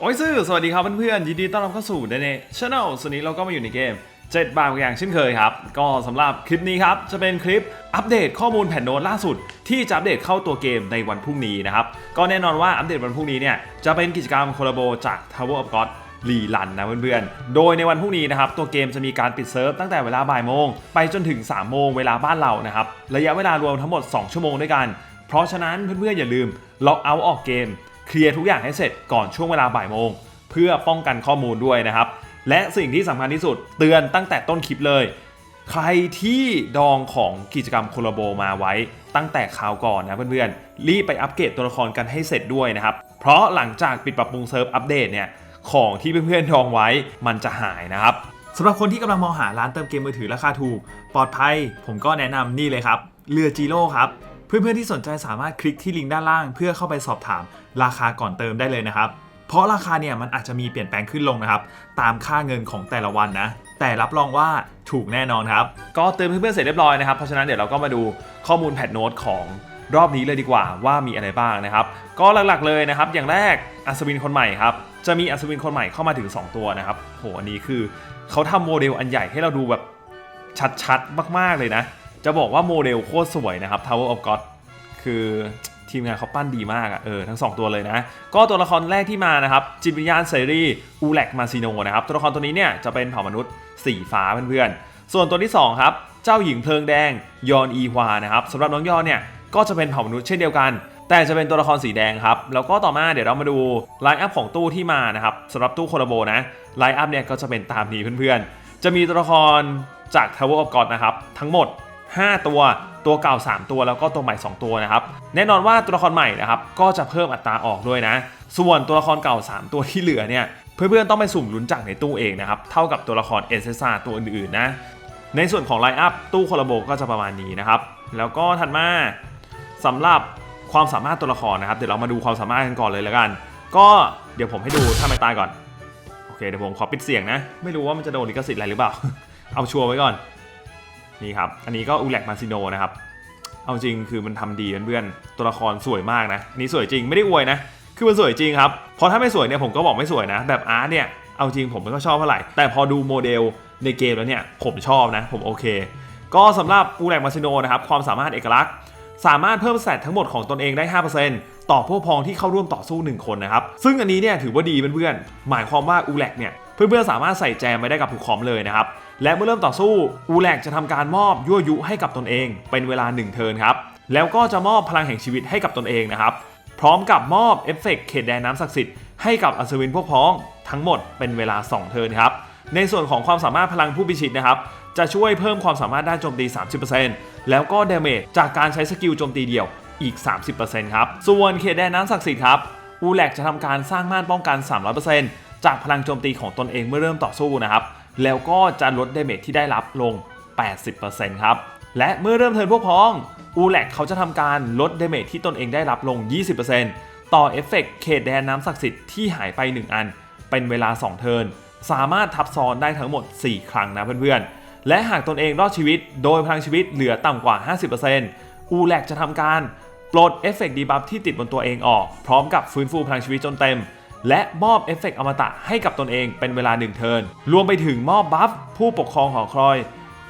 โอ้ยซื่อสวัสดีครับเพื่อนๆยินดีต้อนรับเข้าสู่เดเน่ช n แนลส่วนนี้เราก็มาอยู่ในเกม 7 บาทอย่างเช่นเคยครับ ก็สำหรับคลิปนี้ครับ จะเป็นคลิปอัปเดตข้อมูลแผ่นโน้ตล่าสุด ที่จะอัปเดตเข้าตัวเกมในวันพรุ่งนี้นะครับ ก็แน่นอนว่าอัปเดตวันพรุ่งนี้เนี่ยจะเป็นกิจกรรมโคลาโบจาก Tower of God รีลันนะเพื่อนๆ โดยในวันพรุ่งนี้นะครับ ตัวเกมจะมีการปิดเซิร์ฟตั้งแต่เวลาบ่ายโมง ไปจนถึง 3 โมงเวลาบ้านเรานะครับ ระยะเวลารวมทั้งหมด 2 ชั่วโมงด้วยกัน เพราะฉะนั้นเพื่อนๆ อย่าลืมล็อกเอาท์ออกเกม เคลียร์ทุกอย่างให้เสร็จก่อนช่วงเวลาบ่ายโมง เพื่อป้องกันข้อมูลด้วยนะครับ และสิ่งที่สำคัญที่สุดเตือนตั้งแต่ต้นคลิปเลย ใครที่ดองของกิจกรรมโคลาโบมาไว้ ตั้งแต่คราวก่อนนะเพื่อนๆรีบไปอัปเกรดตัวละครกันให้เสร็จด้วยนะครับเพราะหลังจากปิดปรับปรุงเซิร์ฟอัปเดตเนี่ยของที่เพื่อนๆดองไว้มันจะหายนะครับสำหรับคนที่กำลังมองหาร้านเติมเกมมือถือราคาถูก ปลอดภัย ผมก็แนะนำนี่เลยครับเรือจีโร่ครับ เพื่อนๆที่สนใจสามารถคลิกที่ลิงก์ด้านล่าง เพื่อเข้าไปสอบถามราคาก่อนเติมได้เลยนะครับ เพราะราคาเนี่ยมันอาจจะมีเปลี่ยนแปลงขึ้นลงนะครับ ตามค่าเงินของแต่ละวันนะ แต่รับรองว่าถูกแน่นอนครับ ก็เติมเพื่อนๆเสร็จเรียบร้อยนะครับ เพราะฉะนั้นเดี๋ยวเราก็มาดูข้อมูลแพทโน้ตของรอบนี้เลยดีกว่าว่ามีอะไรบ้างนะครับ ก็หลักๆเลยนะครับ อย่างแรกอัศวินคนใหม่ครับ จะมีอัศวินคนใหม่เข้ามาถึง 2 ตัวนะครับโหอันนี้คือเขาทำโมเดลอันใหญ่ให้เราดูแบบชัดๆ มากๆเลยนะ จะบอกว่าโมเดลโคตรสวยนะครับ Tower of God คือทีมงานเขาปั้นดีมากอะ่ะ เออ ทั้ง 2 ตัวเลยนะ ก็ตัวละครแรกที่มานะครับ จิตวิญญาณเสรีอูแลกมาซิโนนะครับ ตัวละครตัวนี้เนี่ยจะเป็นเผ่ามนุษย์สีฟ้าเพื่อนๆ ส่วนตัวที่ 2 ครับ เจ้าหญิงเพลิงแดงยอนอีฮวานะครับสำหรับน้องยอนเนี่ยก็จะเป็นเผ่ามนุษย์เช่นเดียวกัน แต่จะเป็นตัวละครสีแดงครับ แล้วก็ต่อมาเดี๋ยวเรามาดูไลน์อัพของตู้ที่มานะครับสำหรับตู้โคลาโบนะไลน์อัพเนี่ยก็จะเป็นตามนี้เพื่อนๆ จะมีตัวละครจาก Tower of God นะครับทั้งหมด 5 ตัว ตัวเก่า 3 ตัวแล้วก็ตัวใหม่ 2 ตัวนะครับ แน่นอนว่าตัวละครใหม่นะครับก็จะเพิ่มอัตราออกด้วยนะ ส่วนตัวละครเก่า 3 ตัวที่เหลือเนี่ยเพื่อนๆต้องไปสุ่มลุ้นจากในตู้เองนะครับ เท่ากับตัวละครเอเซซ่าตัวอื่นๆนะ ในส่วนของไลน์อัพตู้คอลาโบก็จะประมาณนี้นะครับ แล้วก็ถัดมาสำหรับความสามารถตัวละครนะครับ เดี๋ยวเรามาดูความสามารถกันก่อนเลยแล้วกัน ก็เดี๋ยวผมให้ดูท่าไม้ตายก่อน โอเคเดี๋ยวผมขอปิดเสียงนะ ไม่รู้ว่ามันจะโดนลิขสิทธิ์อะไรหรือเปล่า เอาชัวร์ไว้ก่อน นี่ครับ อันนี้ก็อูแลกมาซิโนนะครับ เอาจริงคือมันทำดีเพื่อนๆตัวละครสวยมากนะนนี้สวยจริงไม่ได้อวยนะ คือมันสวยจริงครับ เพราะถ้าไม่สวยเนี่ยผมก็บอกไม่สวยนะ แบบอาร์ตเนี่ย เอาจริงผมไม่ก็ชอบเท่าไหร่ แต่พอดูโมเดลในเกมแล้วเนี่ยผมชอบนะ ผมโอเค ก็สำหรับอูแลกมาซิโนนะครับความสามารถเอกลักษณ์ สามารถเพิ่มสแตททั้งหมดของตนเองได้ 5%ต่อผู้พองที่เข้าร่วมต่อสู้ 1 คนนะครับ ซึ่งอันนี้เนี่ยถือว่าดีเพื่อนๆ หมายความว่าอูแลกเนี่ยเพื่อนๆสามารถใส่แจมไว้ได้กับทุกคอมเลยนะครับ และเมื่อเริ่มต่อสู้อูแลกจะทำการมอบยั่วยุให้กับตนเอง เป็นเวลา1เทิร์นครับ แล้วก็จะมอบพลังแห่งชีวิตให้กับตนเองนะครับ พร้อมกับมอบเอฟเฟกต์เขตแดนน้ำศักดิ์สิทธิ์ให้กับอัศวินพวกพ้องทั้งหมดเป็นเวลา 2 เทิร์นครับ ในส่วนของความสามารถพลังผู้พิชิตนะครับ จะช่วยเพิ่มความสามารถด้านโจมตี 30%แล้วก็เดเมจจากการใช้สกิลโจมตีเดี่ยวอีก 30%ครับ ส่วนเขตแดนน้ำศักดิ์สิทธิ์ครับ อูแลกจะทำการสร้างม่านป้องกัน 300%จากพลังโจมตีของตนเองเมื่อเริ่มต่อสู้นะครับ แล้วก็จะลดเดเมจที่ได้รับลง 80%ครับ และเมื่อเริ่มเทิร์นพวกพ้องอูแลกเขาจะทำการลดเดเมจที่ตนเองได้รับลง 20%ต่อเอฟเฟกต์เขตแดนน้ำศักดิ์สิทธิ์ที่หายไป 1 อัน เป็นเวลา 2 เทิร์นสามารถทับซ้อนได้ทั้งหมด 4 ครั้งนะเพื่อนๆ และหากตนเองรอดชีวิต โดยพลังชีวิตเหลือต่ำกว่า 50%อูแลกจะทำการปลดเอฟเฟกต์ดีบัฟที่ติดบนตัวเองออก พร้อมกับฟื้นฟูพลังชีวิตจนเต็ม และมอบเอฟเฟกต์อมตะให้กับตนเองเป็นเวลา 1 เทิร์น รวมไปถึงมอบบัฟผู้ปกครองหอคอย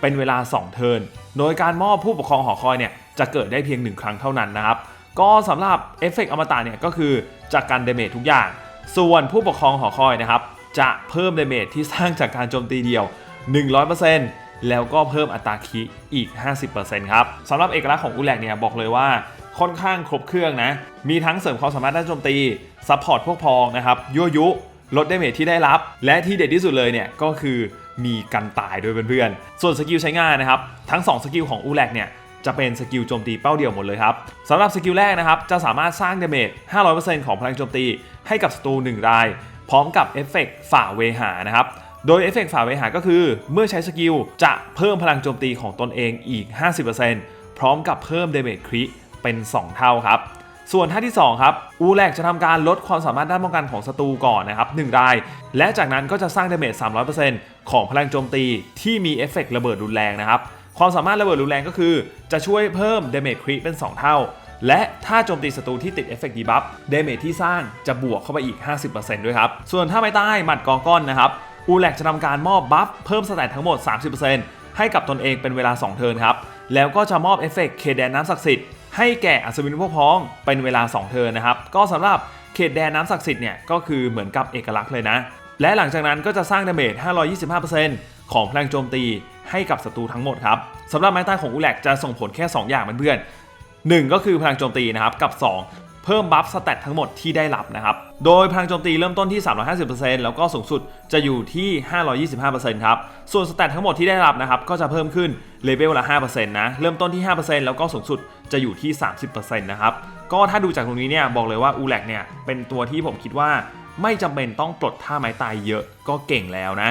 เป็นเวลา 2 เทิร์น โดยการมอบผู้ปกครองหอคอยเนี่ยจะเกิดได้เพียง 1 ครั้งเท่านั้นนะครับ ก็สำหรับเอฟเฟกต์อมตะเนี่ยก็คือจากการเดเมจทุกอย่าง ส่วนผู้ปกครองหอคอยนะครับจะเพิ่มเดเมจที่สร้างจากการโจมตีเดียว 100%แล้วก็เพิ่มอัตราคีอีก 50%ครับสำหรับเอกลักษณ์ของอูแลกเนี่ยบอกเลยว่า ค่อนข้างครบเครื่องนะ มีทั้งเสริมความสามารถด้านโจมตีซัพพอร์ตพวกพองนะครับยั่วยุลดเดเมจที่ได้รับ และที่เด็ดที่สุดเลยเนี่ยก็คือมีกันตายด้วยเพื่อนๆ ส่วนสกิลใช้งานนะครับ ทั้ง 2 สกิลของอูแลกเนี่ยจะเป็นสกิลโจมตีเป้าเดียวหมดเลยครับสำหรับสกิลแรกนะครับจะสามารถสร้างเดเมจ 500%ของพลังโจมตีให้กับศัตรู1ราย พร้อมกับเอฟเฟกต์ฝ่าเวหานะครับโดยเอฟเฟกต์ฝ่าเวหาก็คือ เมื่อใช้สกิลจะเพิ่มพลังโจมตีของตนเองอีก 50%พร้อมกับเพิ่มเดเมจคริ เป็น 2 เท่าครับส่วนท่าที่ 2 ครับ อูแลกจะทำการลดความสามารถด้านป้องกันของศัตรูก่อนนะครับ1ราย และจากนั้นก็จะสร้างเดเมจ 300%ของพลังโจมตีที่มีเอฟเฟกต์ระเบิดรุนแรงนะครับ ความสามารถระเบิดรุนแรงก็คือ จะช่วยเพิ่มเดเมจคริเป็น 2 เท่า และถ้าโจมตีศัตรูที่ติดเอฟเฟกต์ดีบัฟเดเมจที่สร้างจะบวกเข้าไปอีก 50%ด้วยครับ ส่วนถ้าไม่ใต้หมัดกอก้อนนะครับ อูแลกจะทำการมอบบัฟเพิ่มสแตททั้งหมด 30%ให้กับตนเองเป็นเวลา 2 เทิร์นครับ แล้วก็จะมอบเอฟเฟกต์เคแดนน้ำศักดิ์สิทธิ์ ให้แก่อัศวินพวกพ้องเป็นเวลา 2 เทิร์นนะครับ ก็สำหรับเขตแดนน้ำศักดิ์สิทธิ์เนี่ยก็คือเหมือนกับเอกลักษณ์เลยนะ และหลังจากนั้นก็จะสร้างดาเมจ 525%ของพลังโจมตีให้กับศัตรูทั้งหมดครับสำหรับไม้ใต้ของอูแลกจะส่งผลแค่ 2 อย่างเพื่อนๆ1ก็คือพลังโจมตีนะครับกับ 2 เพิ่มบัฟสเตตทั้งหมดที่ได้รับนะครับ โดยพลังโจมตีเริ่มต้นที่ 350%แล้วก็สูงสุดจะอยู่ที่ 525%ครับ ส่วนสเตตทั้งหมดที่ได้รับนะครับก็จะเพิ่มขึ้นเลเวลละ 5%นะ เริ่มต้นที่ 5%แล้วก็สูงสุดจะอยู่ที่ 30%นะครับ ก็ถ้าดูจากตรงนี้เนี่ยบอกเลยว่าอูแลกเนี่ยเป็นตัวที่ผมคิดว่าไม่จำเป็นต้องปลดท่าไม้ตายเยอะก็เก่งแล้วนะ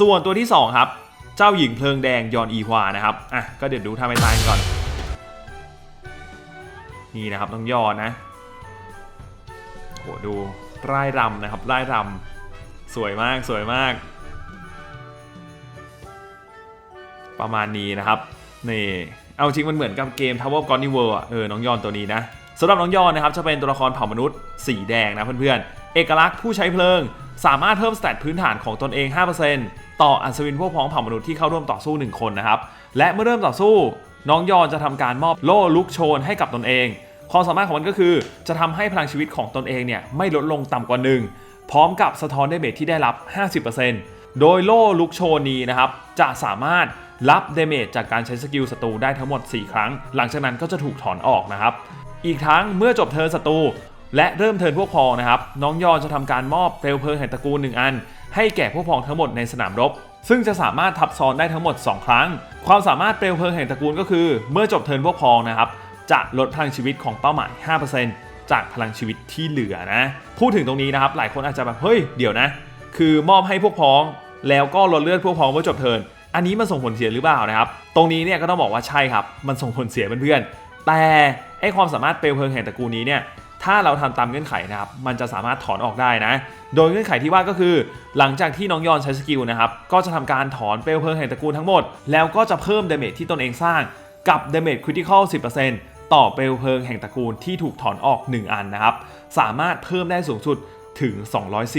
ส่วนตัวที่ 2 ครับ เจ้าหญิงเพลิงแดงยอนอีฮวานะครับ อะ ก็เดี๋ยวดูท่าไม้ตายกันก่อน นี่นะครับต้องย่อนะ โหดูร่ายรำนะครับร่ายรำสวยมากสวยมาก ประมาณนี้นะครับนี่เอาจริงมันเหมือนกับเกม Tower of God New World เออน้องยอนตัวนี้นะสำหรับน้องยอนนะครับจะเป็นตัวละครเผ่ามนุษย์สีแดงนะเพื่อนๆ เอกลักษณ์ผู้ใช้เพลิง สามารถเพิ่มสเตตพื้นฐานของตนเอง 5%ต่ออัศวินพวกพ้องเผ่ามนุษย์ที่เข้าร่วมต่อสู้ 1 คนนะครับ และเมื่อเริ่มต่อสู้ น้องยอนจะทำการมอบโล่ลุกโชนให้กับตนเอง ความสามารถของมันก็คือ จะทำให้พลังชีวิตของตนเองเนี่ยไม่ลดลงต่ำกว่า1พร้อมกับสะท้อนเดเมจที่ได้รับ 50%โดยโล่ลุกโชนีนะครับจะสามารถรับเดเมจจากการใช้สกิลศัตรูได้ทั้งหมด 4 ครั้ง หลังจากนั้นก็จะถูกถอนออกนะครับ อีกทั้งเมื่อจบเทิร์นศัตรูและเริ่มเทิร์นพวกพองนะครับ น้องยอนจะทำการมอบเปลวเพลิงแห่งตระกูลหนึ่งอัน ให้แก่พวกพ้องทั้งหมดในสนามรบ ซึ่งจะสามารถทับซ้อนได้ทั้งหมด 2 ครั้ง ความสามารถเปลวเพลิงแห่งตระกูลก็คือ เมื่อจบเทิร์นพวกพองนะครับ จะลดพลังชีวิตของเป้าหมาย 5%จากพลังชีวิตที่เหลือนะ พูดถึงตรงนี้นะครับ หลายคนอาจจะแบบเฮ้ยเดี๋ยวนะ คือมอบให้พวกพ้อง แล้วก็ลดเลือดพวกพ้องเมื่อจบเทินอันนี้มันส่งผลเสียหรือเปล่านะครับ ตรงนี้เนี่ยก็ต้องบอกว่าใช่ครับ มันส่งผลเสียเพื่อนๆ แต่ไอความสามารถเปลวเพลิงแห่งตระกูลนี้เนี่ย ถ้าเราทำตามเงื่อนไขนะครับ มันจะสามารถถอนออกได้นะ โดยเงื่อนไขที่ว่าก็คือ หลังจากที่น้องยอนใช้สกิลนะครับ ก็จะทำการถอนเปลวเพลิงแห่งตระกูลทั้งหมด แล้วก็จะเพิ่มเดเมจที่ตนเองสร้างกับเดเมจคริติคอล10% ต่อเปลวเพลิงแห่งตระกูลที่ถูกถอนออก 1 อันนะครับ สามารถเพิ่มได้สูงสุดถึง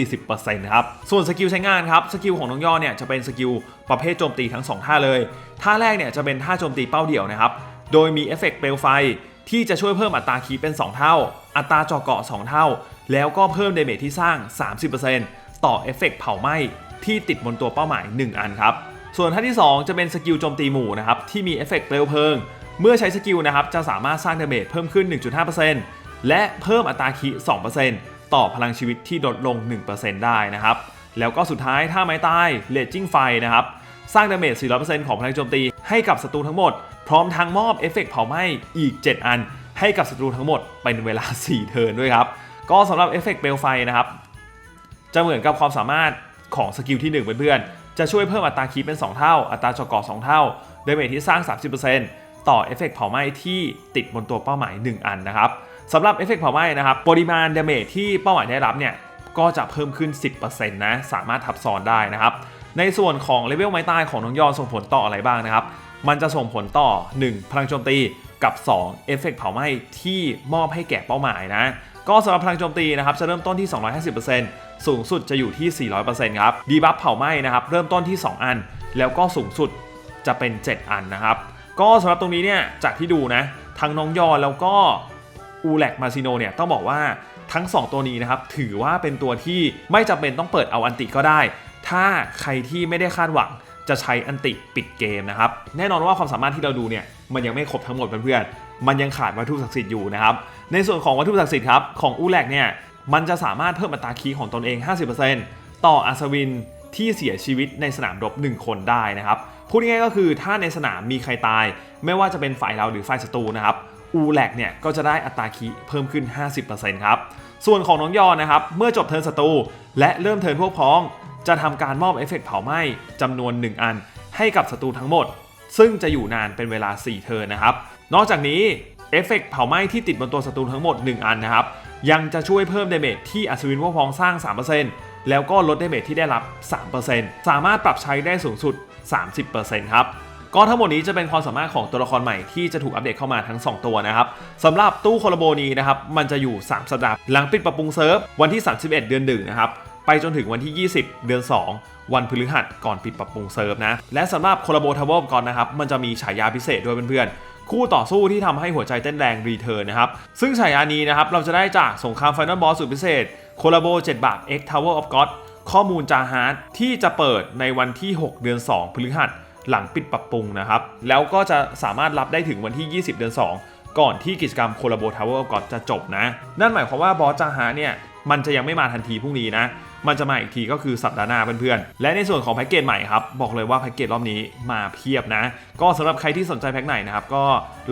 240%ครับ ส่วนสกิลใช้งานครับ สกิลของน้องย่อเนี่ยจะเป็นสกิลประเภทโจมตีทั้ง 2 ท่าเลย ท่าแรกเนี่ยจะเป็นท่าโจมตีเป้าเดี่ยวนะครับ โดยมีเอฟเฟกต์เปลวไฟที่จะช่วยเพิ่มอัตราคีเป็น 2 เท่า อัตราเจาะเกาะ 2 เท่า แล้วก็เพิ่มเดเมจที่สร้าง 30%ต่อเอฟเฟกต์เผาไหม้ที่ติดบนตัวเป้าหมาย 1 อันครับ ส่วนท่าที่ 2 จะเป็นสกิลโจมตีหมู่นะครับที่มีเอฟเฟกต์เปลวเพลิง เมื่อใช้สกิลนะครับจะสามารถสร้างเดาเมจเพิ่มขึ้น 1.5%และเพิ่มอัตราคี2%ต่อพลังชีวิตที่ลดลง 1%ได้นะครับ แล้วก็สุดท้ายถ้าไม้ตายเลจิ้งไฟนะครับสร้างดาเมจ 400%ของพลังโจมตีให้กับศัตรูทั้งหมด พร้อมทั้งมอบเอฟเฟกต์เผาไหม้อีก 7 อัน ให้กับศัตรูทั้งหมดเป็นเวลา 4 เทิร์นด้วยครับ ก็สำหรับเอฟเฟกต์เปลวไฟนะครับ จะเหมือนกับความสามารถของสกิลที่ 1 เพื่อนๆ จะช่วยเพิ่มอัตราคีเป็น 2 เท่า อัตราจาะเกาะ2เท่าดาเมจที่สร้าง 30% ต่อเอฟเฟกต์เผาไหม้ที่ติดบนตัวเป้าหมาย 1 อันนะครับสำหรับเอฟเฟกต์เผาไหม้นะครับปริมาณดาเมจที่เป้าหมายได้รับเนี่ยก็จะเพิ่มขึ้น 10%นะสามารถทับซ้อนได้นะครับในส่วนของเลเวลไม้ตายของน้องยอนส่งผลต่ออะไรบ้างนะครับ มันจะส่งผลต่อ 1. พลังโจมตีกับ 2. เอฟเฟกต์เผาไหม้ที่มอบให้แก่เป้าหมายนะ ก็สำหรับพลังโจมตีนะครับจะเริ่มต้นที่ 250%สูงสุดจะอยู่ที่ 400%ครับ ดีบัฟเผาไหม้นะครับเริ่มต้นที่ 2 อัน แล้วก็สูงสุดจะเป็น 7 อันนะครับ ก็สำหรับตรงนี้เนี่ยจากที่ดูนะทั้งน้องยอแล้วก็อูแลกมาซิโนเนี่ยต้องบอกว่าทั้ง 2 ตัวนี้นะครับถือว่าเป็นตัวที่ไม่จำเป็นต้องเปิดเอาอันติก็ได้ ถ้าใครที่ไม่ได้คาดหวังจะใช้อันติปิดเกมนะครับแน่นอนว่าความสามารถที่เราดูเนี่ยมันยังไม่ครบทั้งหมดเพื่อนๆมันยังขาดวัตถุศักดิ์สิทธิ์อยู่นะครับในส่วนของวัตถุศักดิ์สิทธิ์ครับของอูแลกเนี่ยมันจะสามารถเพิ่มอัตราคีของตนเอง 50%ต่ออัศวินที่เสียชีวิตในสนามรบ 1 คนได้นะครับ พูดง่ายๆก็คือถ้าในสนามมีใครตาย ไม่ว่าจะเป็นฝ่ายเราหรือฝ่ายศัตรูนะครับอูแลกเนี่ยก็จะได้อัตราคีเพิ่มขึ้น 50%ครับส่วนของน้องยอนนะครับเมื่อจบเทิร์นศัตรูและเริ่มเทิร์นพวกพ้อง จะทำการมอบเอฟเฟกต์เผาไหม้จำนวน 1 อัน ให้กับศัตรูทั้งหมด ซึ่งจะอยู่นานเป็นเวลา 4 เทิร์นนะครับนอกจากนี้เอฟเฟกต์เผาไหม้ที่ติดบนตัวศัตรูทั้งหมด 1 อันนะครับยังจะช่วยเพิ่มเดเมจที่อัศวินพวกพ้องสร้าง 3%แล้วก็ลดเดเมจที่ได้รับ 3%สามารถปรับใช้ได้สูงสุด 30%ครับก็ทั้งหมดนี้จะเป็นความสามารถของตัวละครใหม่ที่จะถูกอัปเดตเข้ามาทั้ง 2 ตัวนะครับสำหรับตู้โคลาโบนี้นะครับมันจะอยู่ 3 สัปดาห์หลังปิดปรับปรุงเซิร์ฟวันที่ 31 เดือน1นะครับไปจนถึงวันที่ 20 เดือน 2 วันพฤหัสก่อนปิดปรับปรุงเซิร์ฟนะและสำหรับโคลาโบทาวเวอร์ก่อนนะครับมันจะมีฉายาพิเศษด้วยเพื่อนๆคู่ต่อสู้ที่ทำให้หัวใจเต้นแรงรีเทิร์นนะครับซึ่งฉายานี้นะครับเราจะได้จากสงครามไฟนอลบอสสุดพิเศษโคลาโบ7บาท X Tower of God ข้อมูลจาฮาร์ดที่จะเปิดในวันที่ 6 เดือน 2 พฤหัสหลังปิดปรับปรุงนะครับ แล้วก็จะสามารถรับได้ถึงวันที่ 20 เดือน 2 ก่อนที่กิจกรรมโคลาโบทาวเวอร์อ God จะจบนะ นั่นหมายความว่าบอสจาฮาร์ดเนี่ยมันจะยังไม่มาทันทีพรุ่งนี้นะ มันจะมาอีกทีก็คือสัปดาห์หน้าเพื่อนๆ และในส่วนของแพ็กเกจใหม่ครับ บอกเลยว่าแพ็กเกจรอบนี้มาเพียบนะ ก็สำหรับใครที่สนใจแพ็กไหนนะครับ ก็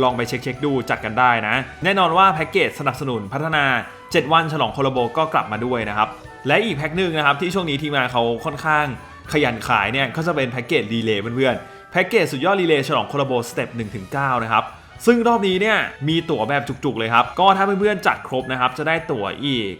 ลองไปเช็คๆดูจัดกันได้นะ แน่นอนว่าแพ็กเกจสนับสนุนพัฒนา 7 วันฉลองโคโลโบก็กลับมาด้วยนะครับ และอีกแพ็กหนึ่งนะครับที่ช่วงนี้ทีมงานเขาค่อนข้างขยันขายเนี่ยก็จะเป็นแพ็กเกจรีเลย์เพื่อนๆแพ็กเกจสุดยอดรีเลย์ฉลองโคโลโบสเต็ป1-9 นะครับซึ่งรอบนี้เนี่ยมีตั๋วแบบจุกๆเลยครับ ก็ถ้าเพื่อนๆจัดครบนะครับ จะได้ตั๋วอีก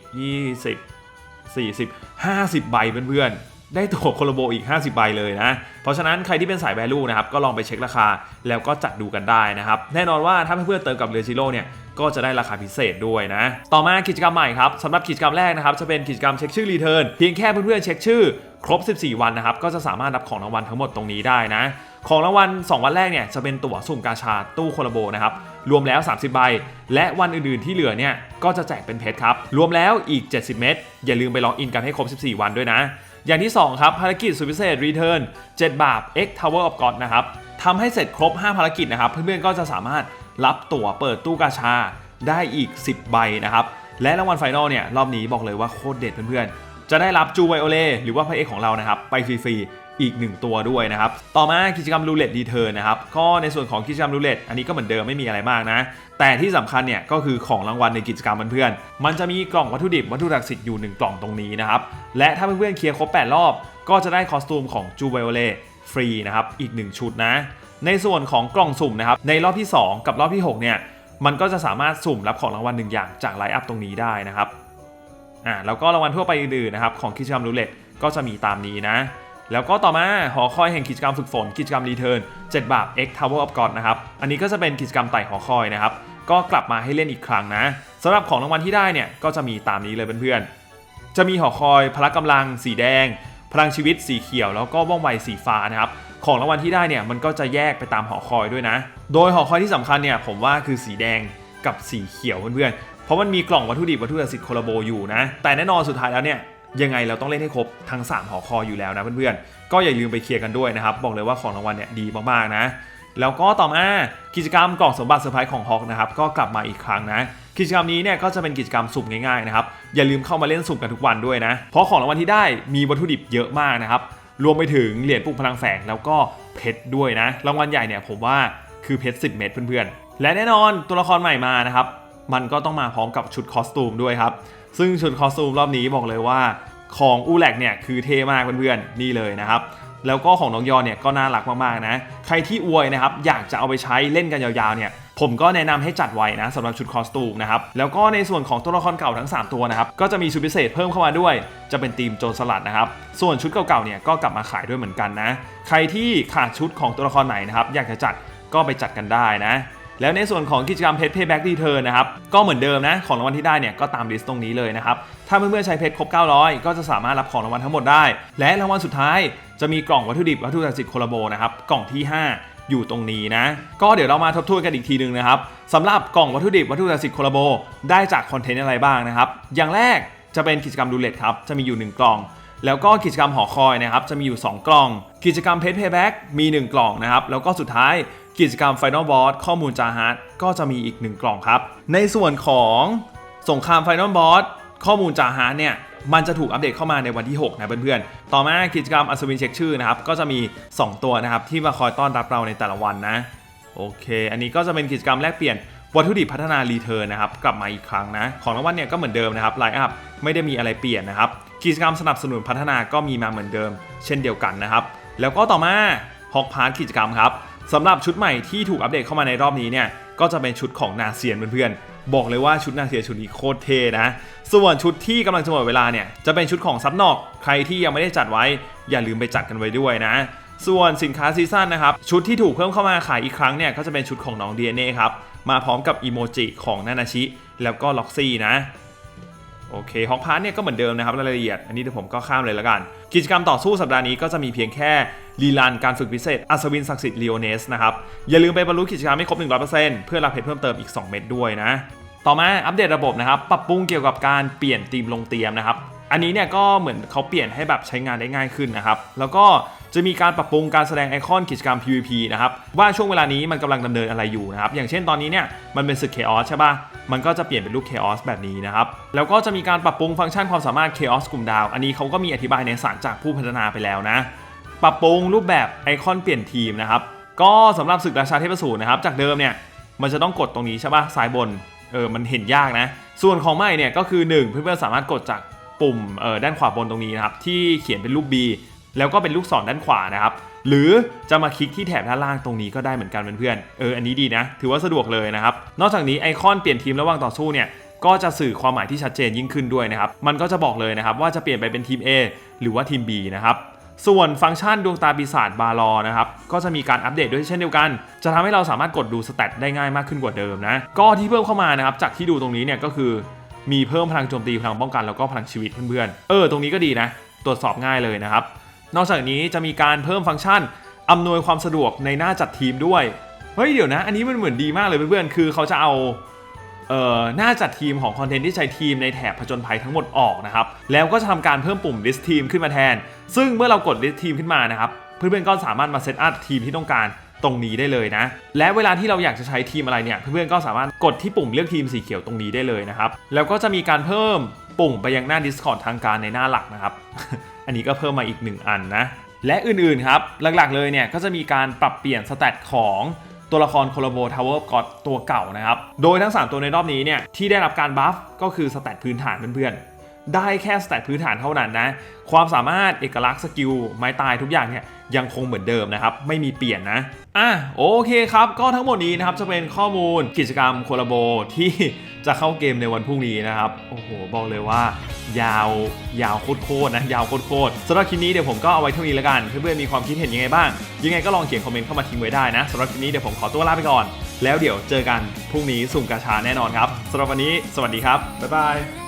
20 40 50 ใบเพื่อนๆ ได้ตั๋วโคโลโบอีก 50 ใบเลยนะ เพราะฉะนั้นใครที่เป็นสายแวลูนะครับ ก็ลองไปเช็คราคาแล้วก็จัดดูกันได้นะครับ แน่นอนว่าถ้าเพื่อนๆเติมกับเรือจิโร่เนี่ยก็จะได้ราคาพิเศษด้วยนะ ต่อมากิจกรรมใหม่ครับสำหรับกิจกรรมแรกนะครับ จะเป็นกิจกรรมเช็คชื่อรีเทิร์นเพียงแค่เพื่อนๆเช็คชื่อครบ 14 วันนะครับ ก็จะสามารถรับของรางวัลทั้งหมดตรงนี้ได้นะ ของรางวัล 2 วันแรกเนี่ยจะเป็นตั๋วสุ่มกาชาตู้โคลาโบนะครับ รวมแล้ว 30 ใบ และวันอื่นๆที่เหลือเนี่ยก็จะแจกเป็นเพชรครับ รวมแล้วอีก 70 เม็ดอย่าลืมไปลอกอินกันให้ครบ 14 วันด้วยนะ อย่างที่ 2 ครับ ภารกิจสุดพิเศษ Return 7 บาท X Tower of God นะครับทำให้เสร็จครบ 5 ภารกิจนะครับ เพื่อนๆก็จะสามารถรับตั๋วเปิดตู้กาชาได้อีก 10 ใบนะครับ และรางวัลไฟนอลเนี่ย รอบนี้บอกเลยว่าโคตรเด็ดเพื่อนๆ จะได้รับจูไวโอเล่หรือว่าพระเอกของเรานะครับ ไปฟรีๆ อีก 1 ตัวด้วยนะครับ ต่อมากิจกรรมรูเล็ตดีเทอร์นะครับ ก็ในส่วนของกิจกรรมรูเล็ตอันนี้ก็เหมือนเดิมไม่มีอะไรมากนะ แต่ที่สำคัญเนี่ยก็คือของรางวัลในกิจกรรมเพื่อนๆ มันจะมีกล่องวัตถุดิบวัตถุศักดิ์สิทธิ์อยู่ 1 กล่องตรงนี้นะครับ และถ้าเพื่อนๆเคลียร์ครบ 8 รอบ ก็จะได้คอสตูมของจูไวโอเล่ฟรีนะครับ อีก 1 ชุดนะ ในส่วนของกล่องสุ่มนะครับ ในรอบที่ 2 กับรอบที่ 6 เนี่ย มันก็จะสามารถสุ่มรับของรางวัลหนึ่งอย่างจากไลน์อัพตรงนี้ได้นะครับ อ่า แล้วก็รางวัลทั่วไปอื่นๆนะครับของกิจกรรมรูเล็ตก็จะมีตามนี้นะ แล้วก็ต่อมาหอคอยแห่งกิจกรรมฝึกฝน กิจกรรมรีเทิร์น7บาท X Tower of God นะครับ อันนี้ก็จะเป็นกิจกรรมไต่หอคอยนะครับ ก็กลับมาให้เล่นอีกครั้งนะสำหรับของรางวัลที่ได้เนี่ยก็จะมีตามนี้เลยเพื่อนๆ จะมีหอคอยพละกำลัง สีแดง พลังชีวิตสีเขียว แล้วก็ว่องไวสีฟ้านะครับ ของรางวัลที่ได้เนี่ยมันก็จะแยกไปตามหอคอยด้วยนะ โดยหอคอยที่สำคัญเนี่ยผมว่าคือสีแดงกับสีเขียวเพื่อนๆ เพราะมันมีกล่องวัตถุดิบวัตถุดิบโคลาโบอยู่นะ แต่แน่นอนสุดท้ายแล้วเนี่ย ยังไงเราต้องเล่นให้ครบทั้ง 3 หอคอยอยู่แล้วนะเพื่อนๆ ก็อย่าลืมไปเคลียร์กันด้วยนะครับ บอกเลยว่าของรางวัลเนี่ยดีมากๆนะ แล้วก็ต่อมากิจกรรมกล่องสมบัติเซอร์ไพรส์ของฮอกนะครับก็กลับมาอีกครั้งนะ กิจกรรมนี้เนี่ยก็จะเป็นกิจกรรมสุ่มง่ายๆนะครับอย่าลืมเข้ามาเล่นสุ่มกันทุกวันด้วยนะ เพราะของรางวัลที่ได้มีวัตถุดิบเยอะมากนะครับรวมไปถึงเหรียญปลุกพลังแฝงแล้วก็เพชรด้วยนะ รางวัลใหญ่เนี่ยผมว่าคือเพชร10 เม็ดเพื่อนๆ และแน่นอนตัวละครใหม่มานะครับ มันก็ต้องมาพร้อมกับชุดคอสตูมด้วยครับ ซึ่งชุดคอสตูมรอบนี้บอกเลยว่าของอูแลกเนี่ยคือเท่มากเพื่อนๆนี่เลยนะครับแล้วก็ของน้องยอนเนี่ยก็น่ารักมากๆนะ ใครที่อวยนะครับอยากจะเอาไปใช้เล่นกันยาวๆเนี่ยผมก็แนะนำให้จัดไว้นะสำหรับชุดคอสตูมนะครับแล้วก็ในส่วนของตัวละครเก่าทั้ง 3 ตัวนะครับก็จะมีชุดพิเศษเพิ่มเข้ามาด้วย จะเป็นทีมโจรสลัดนะครับส่วนชุดเก่าๆเนี่ยก็กลับมาขายด้วยเหมือนกันนะ ใครที่ขาดชุดของตัวละครไหนนะครับอยากจะจัดก็ไปจัดกันได้นะ แล้วในส่วนของกิจกรรมเพชร Payback Return นะครับ ก็เหมือนเดิมนะ ของรางวัลที่ได้เนี่ยก็ตามลิสต์ตรงนี้เลยนะครับ ถ้าเพื่อนๆใช้เพชรครบ 900 ก็จะสามารถรับของรางวัลทั้งหมดได้ และรางวัลสุดท้ายจะมีกล่องวัตถุดิบวัตถุดิบโคลาโบนะครับ กล่องที่ 5อยู่ตรงนี้นะ ก็เดี๋ยวเรามาทบทวนกันอีกทีหนึงนะครับสำหรับกล่องวัตถุดิบวัตถุดิบโคลาโบได้จากคอนเทนต์อะไรบ้างนะครับ อย่างแรกจะเป็นกิจกรรมดูเลตครับ จะมีอยู่ 1 กล่อง แล้วก็กิจกรรมหอคอยนะครับ จะมีอยู่ 2 กล่อง กิจกรรมเพจเพย์แบ็กมี 1 กล่องนะครับ แล้วก็สุดท้าย กิจกรรม Final Boss ข้อมูลจาฮาร์ดก็จะมีอีก1กล่องครับ ในส่วนของสงคราม Final Boss ข้อมูลจาฮาร์ดเนี่ยมันจะถูกอัปเดตเข้ามาในวันที่ 6 นะเพื่อนๆ ต่อมากิจกรรมอัศวินเช็คชื่อนะครับ ก็จะมี 2 ตัวนะครับ ที่มาคอยต้อนรับเราในแต่ละวันนะ โอเค อันนี้ก็จะเป็นกิจกรรมแลกเปลี่ยนวัตถุดิบพัฒนารีเทิร์นนะครับ กลับมาอีกครั้งนะ ของรางวัลเนี่ยก็เหมือนเดิมนะครับไลน์อัพไม่ได้มีอะไรเปลี่ยนนะครับ กิจกรรมสนับสนุนพัฒนาก็มีมาเหมือนเดิม เช่นเดียวกันนะครับ แล้วก็ต่อมาฮอกพาร์ทกิจกรรมครับ สำหรับชุดใหม่ที่ถูกอัปเดตเข้ามาในรอบนี้เนี่ยก็จะเป็นชุดของนาเซียนเพื่อนๆ บอกเลยว่าชุดนาเซียนชุดนี้โคตรเท่นะ ส่วนชุดที่กำลังจะหมดเวลาเนี่ยจะเป็นชุดของซับนอกใครที่ยังไม่ได้จัดไว้ อย่าลืมไปจัดกันไว้ด้วยนะ ส่วนสินค้าซีซั่นนะครับ ชุดที่ถูกเพิ่มเข้ามาขายอีกครั้งเนี่ยก็จะเป็นชุดของน้อง DNA ครับมาพร้อมกับอีโมจิของนานาชิ แล้วก็ล็อกซี่นะ โอเคฮอกพาร์ทเนี่ยก็เหมือนเดิมนะครับรายละเอียด อันนี้เดี๋ยวผมก็ข้ามเลยล้วกัน กิจกรรมต่อสู้สัปดาห์นี้ก็จะมีเพียงแค่ลีลานการฝึกพิเศษอัศวินศักดิ์สิทธิ์ลีโอเนสนะครับอย่าลืมไปบรรลุกิจกรรมให้ครบ 100%เพื่อรับเพชรเพิ่มเติมอีก 2 เม็ดด้วยนะ ต่อมาอัปเดตระบบนะครับปรับปรุงเกี่ยวกับการเปลี่ยนธีมลงเตรียมนะครับอันนี้เนี่ยก็เหมือนเขาเปลี่ยนให้แบบใช้งานได้ง่ายขึ้นนะครับแล้วก็ จะมีการปรับปรุงการแสดงไอคอนกิจกรรม PVP นะครับว่าช่วงเวลานี้มันกำลังดำเนินอะไรอยู่นะครับอย่างเช่นตอนนี้เนี่ยมันเป็นศึก Chaos ใช่ป่ะมันก็จะเปลี่ยนเป็นรูป Chaos แบบนี้นะครับแล้วก็จะมีการปรับปรุงฟังก์ชันความสามารถ Chaos กลุ่มดาว อันนี้เขาก็มีอธิบายในสารจากผู้พัฒนาไปแล้วนะปรับปรุงรูปแบบไอคอนเปลี่ยนทีมนะครับก็สำหรับศึกราชาเทพสูรนะครับจากเดิมเนี่ยมันจะต้องกดตรงนี้ใช่ป่ะซ้ายบนเออมันเห็นยากนะ ส่วนของใหม่เนี่ยก็คือ 1 เพื่อนๆสามารถกดจากปุ่มเออด้านขวาบนตรงนี้นะครับที่เขียนเป็นรูป B แล้วก็เป็นลูกศรด้านขวานะครับ หรือจะมาคลิกที่แถบด้านล่างตรงนี้ก็ได้เหมือนกันเพื่อนๆเอออันนี้ดีนะ ถือว่าสะดวกเลยนะครับ นอกจากนี้ไอคอนเปลี่ยนทีมระหว่างต่อสู้เนี่ยก็จะสื่อความหมายที่ชัดเจนยิ่งขึ้นด้วยนะครับ มันก็จะบอกเลยนะครับว่าจะเปลี่ยนไปเป็นทีม A หรือว่าทีม B นะครับ ส่วนฟังก์ชันดวงตาปีศาจบาลอนะครับ ก็จะมีการอัปเดตด้วยเช่นเดียวกัน จะทำให้เราสามารถกดดูสเตตได้ง่ายมากขึ้นกว่าเดิมนะ ก็ที่เพิ่มเข้ามานะครับ จากที่ดูตรงนี้เนี่ยก็คือ มีเพิ่มพลังโจมตี พลังป้องกัน แล้วก็พลังชีวิตเพื่อนๆ เออ ตรงนี้ก็ดีนะ ตรวจสอบง่ายเลยนะครับ นอกจากนี้จะมีการเพิ่มฟังก์ชันอำนวยความสะดวกในหน้าจัดทีมด้วย เฮ้ยเดี๋ยวนะ อันนี้มันเหมือนดีมากเลยเพื่อนๆ คือเขาจะเอาเอ่อหน้าจัดทีมของคอนเทนต์ที่ใช้ทีมในแถบผจญภัยทั้งหมดออกนะครับ แล้วก็จะทำการเพิ่มปุ่ม list team ขึ้นมาแทน ซึ่งเมื่อเรากด list team ขึ้นมานะครับ เพื่อนๆ ก็สามารถมาเซตอัพทีมที่ต้องการตรงนี้ได้เลยนะ และเวลาที่เราอยากจะใช้ทีมอะไรเนี่ย เพื่อนๆ ก็สามารถกดที่ปุ่มเลือกทีมสีเขียวตรงนี้ได้เลยนะครับ แล้วก็จะมีการเพิ่มปุ่มไปยังหน้า Discord ทางการในหน้าหลักนะครับ อันนี้ก็เพิ่มมาอีกหนึ่งอันนะ และอื่นๆครับ หลักๆเลยเนี่ยก็จะมีการปรับเปลี่ยนสแตทของตัวละครโคลโบทาวเวอร์กอดตัวเก่านะครับ โดยทั้ง 3 ตัวในรอบนี้เนี่ยที่ได้รับการบัฟก็คือสแตทพื้นฐานเพื่อนๆ ได้แค่สแตทพื้นฐานเท่านั้นนะ ความสามารถเอกลักษณ์สกิลไม้ตายทุกอย่างเนี่ยยังคงเหมือนเดิมนะครับ ไม่มีเปลี่ยนนะ อะโอเคครับ ก็ทั้งหมดนี้นะครับจะเป็นข้อมูลกิจกรรมโคลาโบที่จะเข้าเกมในวันพรุ่งนี้นะครับ โอ้โห บอกเลยว่า ยาวยาวโคตรๆนะ ยาวโคตรๆสำหรับคลิปนี้เดี๋ยวผมก็เอาไว้เท่านี้แล้วกัน เพื่อนๆมีความคิดเห็นยังไงบ้าง ยังไงก็ลองเขียนคอมเมนต์เข้ามาทิ้งไว้ได้นะสำหรับคลิปนี้เดี๋ยวผมขอตัวลาไปก่อน แล้วเดี๋ยวเจอกันพรุ่งนี้สุ่มกาชาแน่นอนครับสำหรับวันนี้ สวัสดีครับบ๊ายบาย